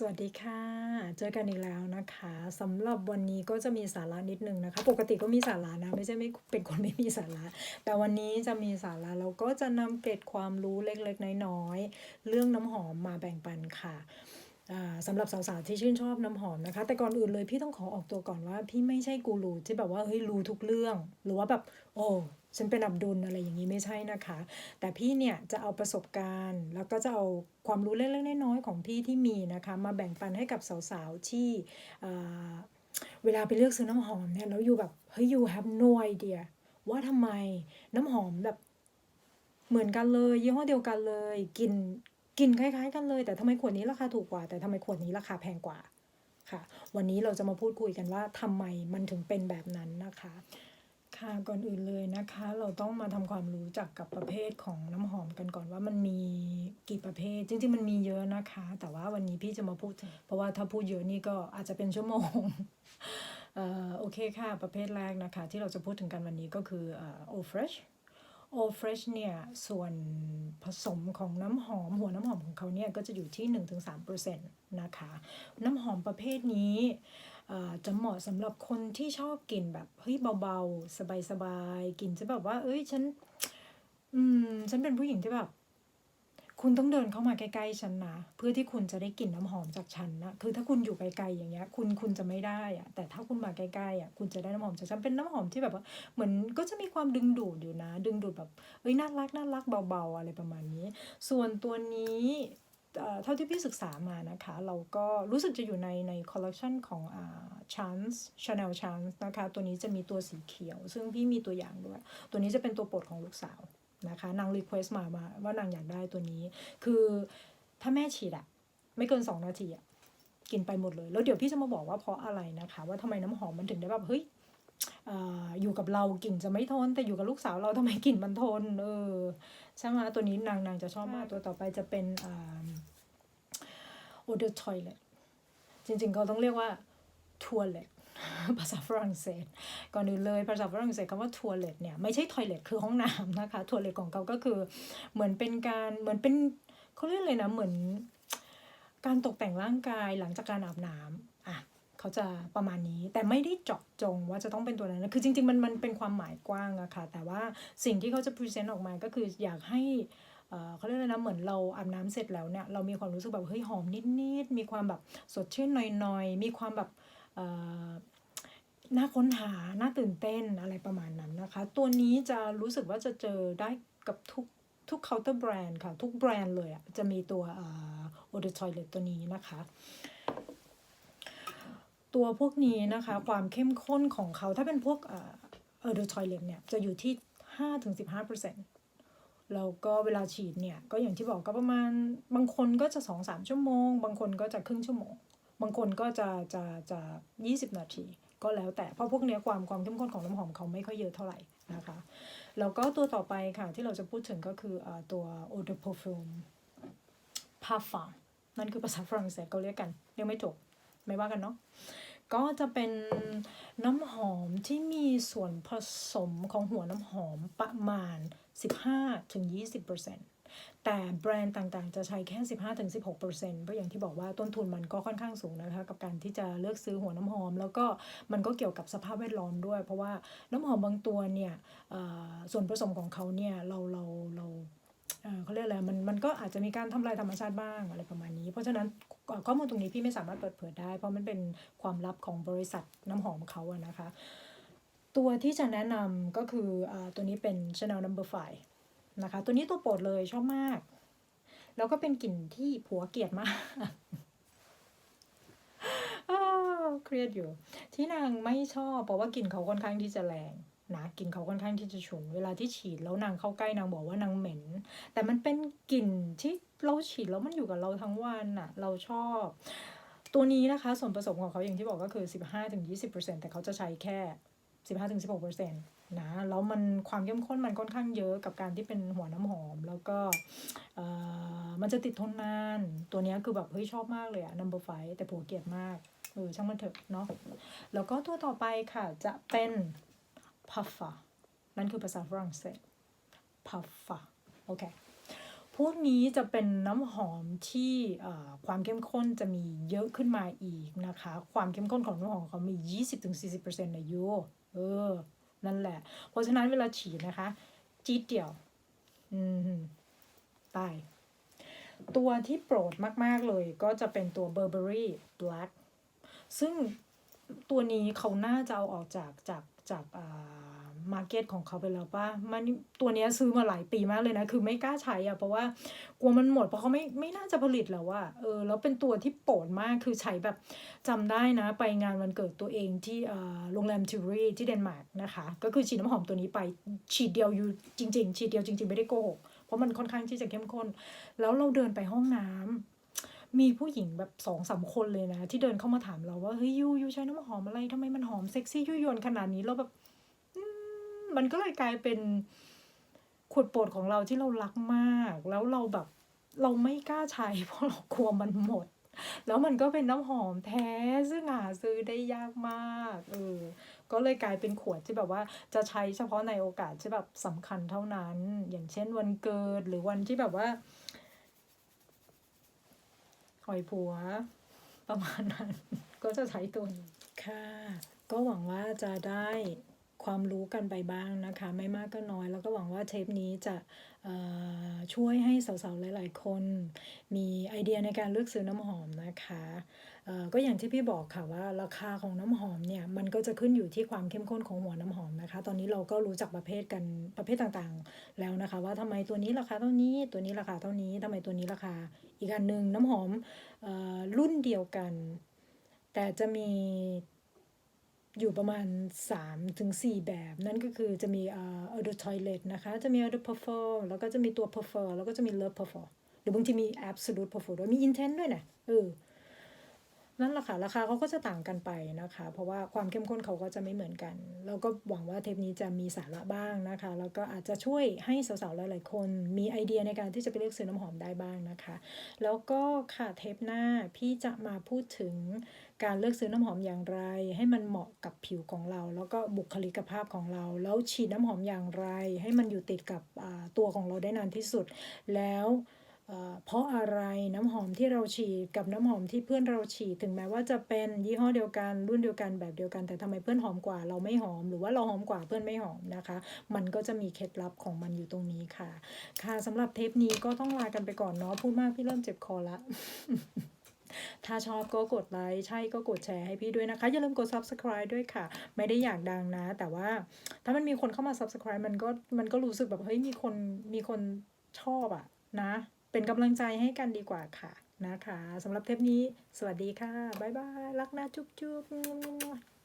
สวัสดีค่ะ เจอกันอีกแล้วนะคะสำหรับวันนี้ก็จะมีสาระนิดนึงนะคะ ปกติก็มีสาระนะไม่ใช่ไม่เป็นคนไม่มีสาระ แต่วันนี้จะมีสาระเราก็จะนำเกร็ดความรู้เล็กๆ น้อยๆ เรื่องน้ำหอมมาแบ่งปันค่ะ สำหรับสาวๆที่ชื่นชอบน้ำหอมนะคะ แต่ก่อนอื่นเลยพี่ต้องขอออกตัวก่อนว่า พี่ไม่ใช่กูรูที่แบบว่าเฮ้ยรู้ทุกเรื่อง หรือว่าแบบโอ้ฉันเป็นอับดุลอะไรอย่างนี้ไม่ใช่นะคะ แต่พี่เนี่ยจะเอาประสบการณ์ แล้วก็จะเอาความรู้เล็กๆน้อยๆของพี่ที่มีนะคะ มาแบ่งปันให้กับสาวๆที่เวลาไปเลือกซื้อน้ำหอมเนี่ยแล้วอยู่แบบเฮ้ย you have no idea ว่าทำไมน้ำหอมแบบเหมือนกันเลยยี่ห้อเดียวกันเลยกลิ่น กลิ่นคล้ายๆ กันเลย แต่ทำไมขวดนี้ราคาถูกกว่า แต่ทำไมขวดนี้ราคาแพงกว่าค่ะ วันนี้เราจะมาพูดคุยกันว่าทำไมมันถึงเป็นแบบนั้นนะคะ ค่ะก่อนอื่นเลยนะคะ เราต้องมาทำความรู้จักกับประเภทของน้ำหอมกันก่อนว่ามันมีกี่ประเภท จริงๆ มันมีเยอะนะคะ แต่ว่าวันนี้พี่จะมาพูด เพราะว่าถ้าพูดเยอะนี่ก็อาจจะเป็นชั่วโมงเอ่อโอเคค่ะ ประเภทแรกนะคะ ที่เราจะพูดถึงกันวันนี้ก็คือเฟรส โอเฟรชเนี่ย ส่วนผสมของน้ำหอม หัวน้ำหอมของเขาเนี่ย ก็จะอยู่ที่ 1-3%นะคะ น้ำหอมประเภทนี้จะเหมาะสำหรับคนที่ชอบกลิ่นแบบ เฮ้ยเบาๆ สบายๆกลิ่นจะแบบว่า เอ้ยฉัน อืม ฉันเป็นผู้หญิงที่แบบ คุณต้องเดินเข้ามาใกล้ๆฉันนะเพื่อที่คุณจะได้กลิ่นน้ำหอมจากฉันนะคือถ้าคุณอยู่ไกลๆอย่างเงี้ย คุณคุณจะไม่ได้อะแต่ถ้าคุณมาใกล้ๆอะคุณจะได้น้ำหอมจากฉันเป็นน้ำหอมที่แบบว่าเหมือนก็จะมีความดึงดูดอยู่นะ ดึงดูดแบบเอ้ยน่ารักน่ารักเบาๆอะไรประมาณนี้ ส่วนตัวนี้เอ่อเท่าที่พี่ศึกษามานะคะ เราก็รู้สึกจะอยู่ในในคอลเลคชันของอ่า Chance Chanel Chance นะคะ ตัวนี้จะมีตัวสีเขียว ซึ่งพี่มีตัวอย่างด้วย ตัวนี้จะเป็นตัวโปรดของลูกสาว นะคะนางรีเควสมามาว่านางอยากได้ตัวนี้ คือถ้าแม่ฉีดอะไม่เกิน 2 นาทีอะกินไปหมดเลย แล้วเดี๋ยวพี่จะมาบอกว่าเพราะอะไรนะคะ ว่าทำไมน้ำหอมมันถึงได้แบบเฮ้ยเอ่ออยู่กับเรากลิ่นจะไม่ทน แต่อยู่กับลูกสาวเราทำไมกลิ่นมันทนเออใช่ไหมตัวนี้นางนางจะชอบมากตัวต่อไปจะเป็นอ่า eau de toilette จริงๆเขาต้องเรียกว่า toilet ภาษาฝรั่งเศส ก่อนอื่นเลยภาษาฝรั่งเศสคำว่า toilet เนี่ยไม่ใช่ toilet คือห้องน้ำนะคะ toilet ของเขาก็คือเหมือนเป็นการเหมือนเป็นเขาเรียกเลยนะเหมือน การตกแต่งร่างกายหลังจากการอาบน้ำอะเขาจะประมาณนี้แต่ไม่ได้เจาะจงว่าจะต้องเป็นตัวนั้นนะคือจริงๆมันมันเป็นความหมายกว้างอะค่ะ แต่ว่าสิ่งที่เขาจะ present ออกมาก็คืออยากให้เอ่อเขาเรียกอะไรนะเหมือนเราอาบน้ำเสร็จแล้วเนี่ยเรามีความรู้สึกแบบเฮ้ยหอมนิดๆมีความแบบสดชื่นหน่อยๆ มีความแบบ น่าค้นหา น่าตื่นเต้นอะไรประมาณนั้นนะคะ ตัวนี้จะรู้สึกว่าจะเจอได้กับทุกทุกเคาน์เตอร์แบรนด์ค่ะ ทุกแบรนด์เลยอะจะมีตัวเอ่อ Eau de Toilette ตัวนี้นะคะ ตัวพวกนี้นะคะ ความเข้มข้นของเขาถ้าเป็นพวกเออ Eau de Toilette เนี่ย จะอยู่ที่ 5-15%แล้วก็เวลาฉีดเนี่ย ก็อย่างที่บอกก็ประมาณบางคนก็จะสองสามชั่วโมง บางคนก็จะครึ่งชั่วโมง บางคนก็จะจะจะยี่สิบนาที ก็แล้วแต่เพราะพวกเนี้ยความความเข้มข้นของน้ำหอมเขาไม่ค่อยเยอะเท่าไหร่นะคะ แล้วก็ตัวต่อไปค่ะที่เราจะพูดถึงก็คืออตัว eau de parfum parfum นั่นคือภาษาฝรั่งเศสเขาเรียกกันเรียกไม่ถูกไม่ว่ากันเนาะก็จะเป็นน้ำหอมที่มีส่วนผสมของหัวน้ำหอมประมาณ 15-20% แต่แบรนด์ต่างๆ จะใช้แค่ 15-16%เพราะอย่างที่บอกว่าต้นทุนมันก็ค่อนข้างสูงนะคะกับการที่จะเลือกซื้อหัวน้ำหอม แล้วก็มันก็เกี่ยวกับสภาพแวดล้อมด้วย เพราะว่าน้ำหอมบางตัวเนี่ยส่วนผสมของเขาเนี่ยเราเราเราเขาเรียกอะไรมันมันก็อาจจะมีการทำลายธรรมชาติบ้างอะไรประมาณนี้ เพราะฉะนั้นข้อมูลตรงนี้พี่ไม่สามารถเปิดเผยได้ เพราะมันเป็นความลับของบริษัทน้ำหอมเขาอะนะคะ ตัวที่จะแนะนำก็คืออตัวนี้เป็น Chanel Number Five นะคะ ตัวนี้ตัวโปรดเลยชอบมาก แล้วก็เป็นกลิ่นที่ผัวเกลียดมากเครียดอยู่ ที่นางไม่ชอบเพราะว่ากลิ่นเขาค่อนข้างที่จะแรงนะกลิ่นเขาค่อนข้างที่จะฉุน เวลาที่ฉีดแล้วนางเข้าใกล้นางบอกว่านางเหม็น แต่มันเป็นกลิ่นที่เราฉีดแล้วมันอยู่กับเราทั้งวันน่ะเราชอบ ตัวนี้นะคะส่วนผสมของเขาอย่างที่บอกก็คือ 15-20%แต่เขาจะใช้แค่ 15-16%นะแล้วมันความเข้มข้นมันค่อนข้างเยอะกับการที่เป็นหัวน้ำหอม แล้วก็มันจะติดทนนาน ตัวนี้คือแบบเฮ้ยชอบมากเลยอะ number five แต่ผัวเกลียดมากเออช่างมันเถอะเนาะแล้วก็ตัวต่อไปค่ะจะเป็น puffer นั่นคือภาษาฝรั่งเศส puffer โอเค พวกนี้จะเป็นน้ำหอมที่ความเข้มข้นจะมีเยอะขึ้นมาอีกนะคะ ความเข้มข้นของน้ำหอมเขามี 20-40%นะโยเออ นั่นแหละ เพราะฉะนั้นเวลาฉีดนะคะ จี๊ดเดียว อืม ตาย ตัวที่โปรดมาก ๆ เลยก็จะเป็นตัว Burberry Black ซึ่งตัวนี้เขาน่าจะเอาออกจากจากจากอ่า มาร์เก็ตของเขาไปแล้วป่ะมันตัวนี้ซื้อมาหลายปีมากเลยนะ คือไม่กล้าใช้อะเพราะว่ากลัวมันหมด เพราะเขาไม่ไม่น่าจะผลิตแล้วว่าเออแล้วเป็นตัวที่โปรดมากคือใช้แบบจำได้นะ ไปงานวันเกิดตัวเองที่โรงแรมทิวรีที่เดนมาร์กนะคะ ก็คือฉีดน้ำหอมตัวนี้ไปฉีดเดียวอยู่จริง ๆ ฉีดเดียวจริง ๆ ไม่ได้โกหกเพราะมันค่อนข้างที่จะเข้มข้น แล้วเราเดินไปห้องน้ำมีผู้หญิงแบบสองสามคนเลยนะ ที่เดินเข้ามาถามเราว่า เฮ้ยยูยูใช้น้ำหอมอะไรทำไมมันหอมเซ็กซี่ยั่วยวนขนาดนี้เราแบบ มันก็เลยกลายเป็นขวดโปรดของเราที่เรารักมาก แล้วเราแบบเราไม่กล้าใช้ เพราะเรากลัวมันหมด แล้วมันก็เป็นน้ำหอมแท้ซึ่งหาซื้อได้ยากมากเออก็เลยกลายเป็นขวดที่แบบว่าจะใช้เฉพาะในโอกาสที่แบบสำคัญเท่านั้น อย่างเช่นวันเกิดหรือวันที่แบบว่าหอยผัว ประมาณนั้น ก็จะใช้ตัวนี้ค่ะ ก็หวังว่าจะได้ ความรู้กันไปบ้างนะคะ ไม่มากก็น้อย แล้วก็หวังว่าเทปนี้จะช่วยให้สาวๆ หลายๆ คนมีไอเดียในการเลือกซื้อน้ำหอมนะคะก็อย่างที่พี่บอกค่ะว่าราคาของน้ำหอมเนี่ยมันก็จะขึ้นอยู่ที่ความเข้มข้นของหัวน้ำหอมนะคะ ตอนนี้เราก็รู้จักประเภทกันประเภทต่างๆ แล้วนะคะ ว่าทำไมตัวนี้ราคาเท่านี้ ตัวนี้ราคาเท่านี้ทำไมตัวนี้ราคาอีกอันหนึ่งน้ำหอมออรุ่นเดียวกัน แต่จะมี อยู่ประมาณ 3-4 แบบ นั่นก็คือจะมีเอ่อ Eau de Toilette นะคะ จะมี Eau de Parfum แล้วก็จะมีตัว Parfum แล้วก็จะมี Love Parfum หรือบางทีมี Absolute Parfum ด้วยมี Intense ด้วยนะเออนั่นแหละค่ะ ราคาเขาก็จะต่างกันไปนะคะ เพราะว่าความเข้มข้นเขาก็จะไม่เหมือนกันแล้วก็หวังว่าเทปนี้จะมีสาระบ้างนะคะ แล้วก็อาจจะช่วยให้สาวๆ หลายๆ คนมีไอเดียในการที่จะไปเลือกซื้อน้ำหอมได้บ้างนะคะ แล้วก็ค่ะเทปหน้าพี่จะมาพูดถึง การเลือกซื้อน้ำหอมอย่างไร ให้มันเหมาะกับผิวของเรา แล้วก็บุคลิกภาพของเรา แล้วฉีดน้ำหอมอย่างไร ให้มันอยู่ติดกับตัวของเราได้นานที่สุด แล้วเอ่อเพราะอะไรน้ำหอมที่เราฉีดกับน้ำหอมที่เพื่อนเราฉีดถึงแม้ว่าจะเป็นยี่ห้อเดียวกันรุ่นเดียวกันแบบเดียวกัน แต่ทำไมเพื่อนหอมกว่าเราไม่หอม หรือว่าเราหอมกว่าเพื่อนไม่หอมนะคะ มันก็จะมีเคล็ดลับของมันอยู่ตรงนี้ค่ะ ค่ะสำหรับเทปนี้ก็ต้องลากันไปก่อนเนาะพูดมากพี่เริ่มเจ็บคอละ ถ้าชอบก็กดไลค์ใช่ก็กดแชร์ให้พี่ด้วยนะคะ อย่าลืมกด subscribe ด้วยค่ะ ไม่ได้อยากดังนะ แต่ว่าถ้ามันมีคนเข้ามา subscribe มันก็มันก็รู้สึกแบบเฮ้ยมีคนมีคนชอบอะนะ เป็นกำลังใจให้กันดีกว่าค่ะนะคะสำหรับเทปนี้ สวัสดีค่ะ บ๊ายบาย รักนะจุ๊บจุ๊บ